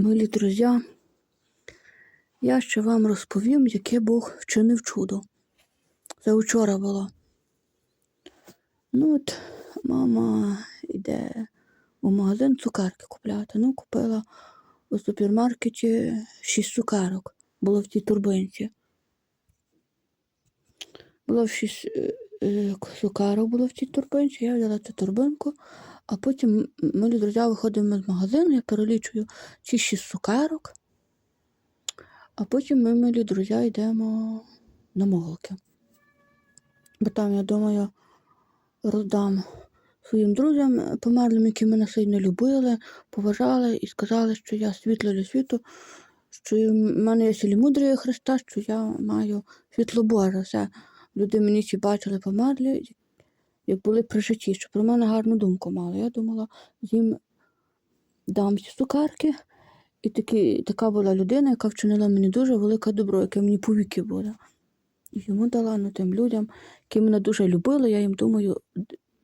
Милі друзі, я ще вам розповім, яке Бог вчинив чудо. Це вчора було. Ну от мама йде у магазин цукерки купляти. Ну, купила у супермаркеті шість цукерок. Було в тій турбинці. Було шість е, е, цукерок було в тій турбинці. Я взяла цю турбинку, а потім ми, друзі, виходимо з магазину, я перелічую ці шість цукерок, а потім ми, милі друзі, йдемо на моголки. Бо там, я думаю, роздам своїм друзям померлим, які мене сильно любили, поважали і сказали, що я світло для світу, що в мене є сілі мудрі Христа, що я маю світло Боже. Все. Люди мені ці бачили померлі, як були при житті, що про мене гарну думку мали. Я думала, їм дам ці цукерки. І такі, така була людина, яка вчинила мені дуже велике добро, яке мені повіки буде. І йому дала ну, тим людям, які мене дуже любили, я їм думаю,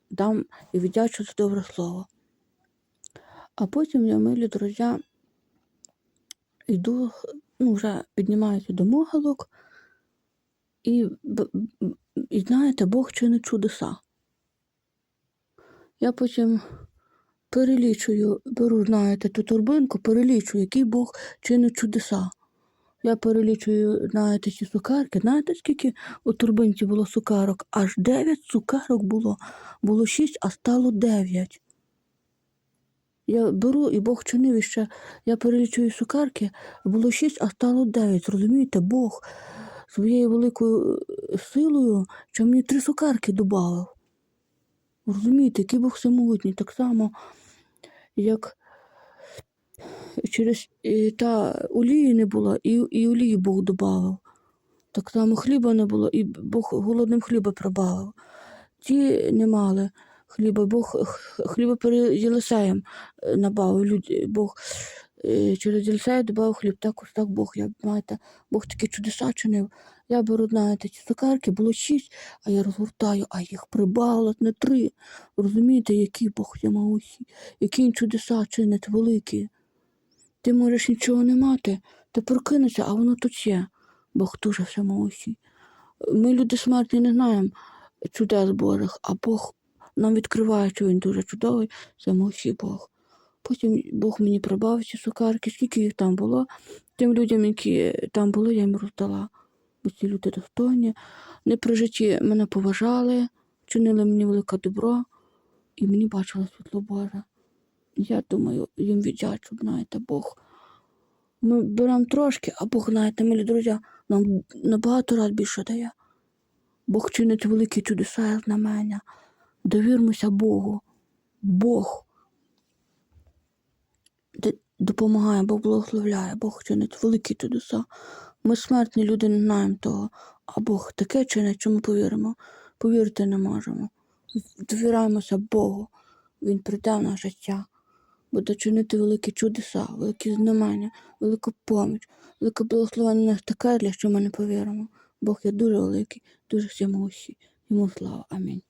дам і віддячу за добре слово. А потім я, милі друзі, йду, ну, вже піднімаюся до могилок, і, і знаєте, Бог чинить чудеса. Я потім перелічую, беру, знаєте, ту турбинку, перелічую, який Бог чинить чудеса. Я перелічую, знаєте, ці цукерки. Знаєте, скільки у турбинці було цукерок? Аж 9 цукерок було. Було 6, а стало 9. Я беру і Бог чинив іще. Я перелічую цукерки, було 6, а стало 9. Розумієте, Бог своєю великою силою, що мені три цукерки додав. Розумієте, Бог всемогутній. Так само, як через е, та олії не було, і, і олії Бог додав. Так само хліба не було, і Бог голодним хліба прибавив. Ті не мали хліба, Бог хліба перед Єлисеєм е, набавив. Бог через Єлисея додав хліб. Також так Бог, я, знаєте, Бог такі чудеса чинив. Я беру, знаєте, ці цукерки, було шість, а я розгортаю, а їх прибавилось не три. Розумієте, який Бог всемогутній, які він чудеса чинить великі. Ти можеш нічого не мати, ти прокинешся, а воно тут є. Бог дуже всемогутній. Ми, люди смертні, не знаємо чудес Божих, а Бог нам відкриває, що він дуже чудовий, всемогутній Бог. Потім Бог мені прибавив ці цукерки, скільки їх там було. Тим людям, які там були, я їм роздала. Бо ці люди достойні. Не при житті мене поважали, чинили мені велике добро, і мені бачила світло Боже. Я думаю, їм віддячу, знаєте, Бог. Ми беремо трошки, а Бог, знаєте, милі друзі, нам набагато раз більше дає. Бог чинить великі чудеса і знамення. Довірмося Богу. Бог допомагає, Бог благословляє, Бог чинить великі чудеса. Ми смертні люди не знаємо того, а Бог таке чинить, що ми повіримо. Повірити не можемо. Довіраємося Богу. Він прийде в наше життя, буде чинити великі чудеса, великі знамення, велику поміч, велике благословення таке, для що ми не повіримо. Бог є дуже великий, дуже всемогущий. Йому слава. Амінь.